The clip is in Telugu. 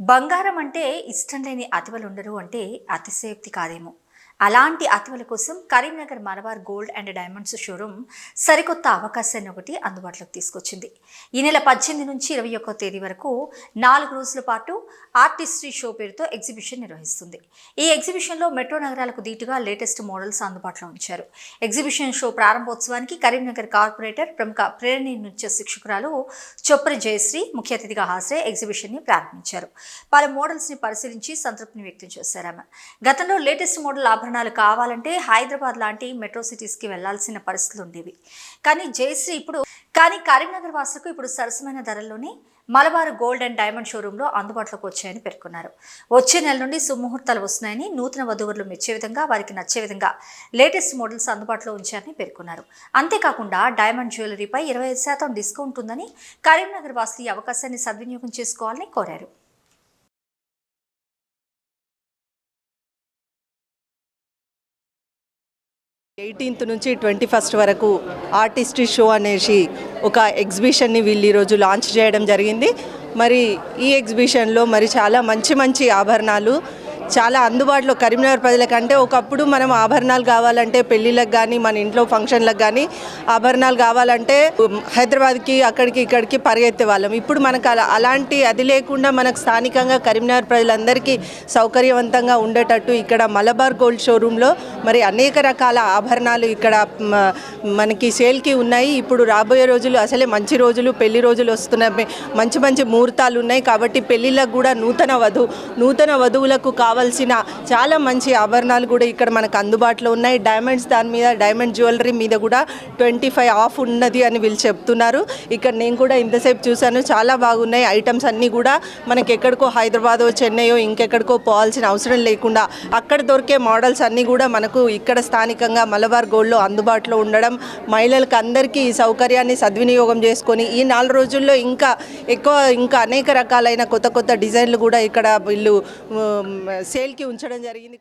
బంగారం అంటే ఇష్టం లేని అతివలు ఉండరు అంటే అతిశయోక్తి కాదేమో. అలాంటి అతివల కోసం Karimnagar Malabar gold and diamonds showroom సరికొత్త అవకాశాన్ని ఒకటి అందుబాటులోకి తీసుకొచ్చింది. ఈ నెల పద్దెనిమిది నుంచి ఇరవై ఒక్కో తేదీ వరకు నాలుగు రోజుల పాటు ఆర్టిస్ట్రీ షో పేరుతో ఎగ్జిబిషన్ నిర్వహిస్తుంది. ఈ ఎగ్జిబిషన్లో మెట్రో నగరాలకు దీటుగా లేటెస్ట్ మోడల్స్ అందుబాటులో ఉంచారు. ఎగ్జిబిషన్ షో ప్రారంభోత్సవానికి కరీంనగర్ కార్పొరేటర్ ప్రముఖ ప్రేరణి నృత్య శిక్షకురాలు చొప్పరి జయశ్రీ ముఖ్య అతిథిగా హాజరై ఎగ్జిబిషన్ని ప్రారంభించారు. పలు మోడల్స్ని పరిశీలించి సంతృప్తిని వ్యక్తం చేశారు ఆమె. గతంలో లేటెస్ట్ మోడల్ ఆభరణాలు కావాలంటే హైదరాబాద్ లాంటి మెట్రో సిటీస్కి వెళ్ళాల్సిన పరిస్థితులు ఉండేవి. కానీ జయశ్రీ ఇప్పుడు కానీ కరీంనగర్ వాసులకు ఇప్పుడు సరసమైన ధరల్లోనే మలబార్ గోల్డ్ అండ్ డైమండ్ షోరూంలో అందుబాటులోకి వచ్చాయని పేర్కొన్నారు. వచ్చే నెల నుండి సుముహూర్తాలు వస్తున్నాయని నూతన వధువులు మెచ్చే విధంగా వారికి నచ్చే విధంగా లేటెస్ట్ మోడల్స్ అందుబాటులో ఉంచారని పేర్కొన్నారు. అంతేకాకుండా డైమండ్ జ్యువెలరీపై ఇరవై ఐదు శాతం డిస్కౌంట్ ఉందని కరీంనగర్ వాసులు ఈ అవకాశాన్ని సద్వినియోగం చేసుకోవాలని కోరారు. ఎయిటీన్త్ నుంచి ట్వంటీ ఫస్ట్ వరకు ఆర్టిస్ట్ షో అనేసి ఒక ఎగ్జిబిషన్ని వీళ్ళు ఈరోజు లాంచ్ చేయడం జరిగింది. మరి ఈ ఎగ్జిబిషన్లో మరి చాలా మంచి మంచి ఆభరణాలు చాలా అందుబాటులో కరీంనగర్ ప్రజలకంటే ఒకప్పుడు మనం ఆభరణాలు కావాలంటే పెళ్ళిళ్ళకి కానీ మన ఇంట్లో ఫంక్షన్లకు కానీ ఆభరణాలు కావాలంటే హైదరాబాద్కి అక్కడికి ఇక్కడికి పరిగెత్తే వాళ్ళం. ఇప్పుడు మనకు అలా అలాంటి అది లేకుండా మనకు స్థానికంగా కరీంనగర్ ప్రజలందరికీ సౌకర్యవంతంగా ఉండేటట్టు ఇక్కడ మలబార్ గోల్డ్ షోరూంలో మరి అనేక రకాల ఆభరణాలు ఇక్కడ మనకి సేల్కి ఉన్నాయి. ఇప్పుడు రాబోయే రోజులు అసలే మంచి రోజులు పెళ్ళి రోజులు వస్తున్నాయి. మంచి మంచి ముహూర్తాలు ఉన్నాయి కాబట్టి పెళ్ళిళ్ళకు కూడా నూతన వధు నూతన వధువులకు కావాల్సిన చాలా మంచి ఆభరణాలు కూడా ఇక్కడ మనకు అందుబాటులో ఉన్నాయి. డైమండ్స్ దాని మీద డైమండ్ జ్యువెలరీ మీద కూడా ట్వంటీ ఫైవ్ ఆఫ్ ఉన్నది అని వీళ్ళు చెప్తున్నారు. ఇక్కడ నేను కూడా ఇంతసేపు చూశాను. చాలా బాగున్నాయి ఐటమ్స్ అన్నీ కూడా. మనకి ఎక్కడికో హైదరాబాదో చెన్నైయో ఇంకెక్కడికో పోవాల్సిన అవసరం లేకుండా అక్కడ దొరికే మోడల్స్ అన్నీ కూడా మనకు ఇక్కడ స్థానికంగా మలబార్ గోల్డ్లో అందుబాటులో ఉండడం మహిళలకు అందరికీ ఈ సౌకర్యాన్ని సద్వినియోగం చేసుకొని ఈ నాలుగు రోజుల్లో ఇంకా ఎక్కువ ఇంకా అనేక రకాలైన కొత్త కొత్త డిజైన్లు కూడా ఇక్కడ వీళ్ళు సేల్కి ఉంచడం జరిగింది.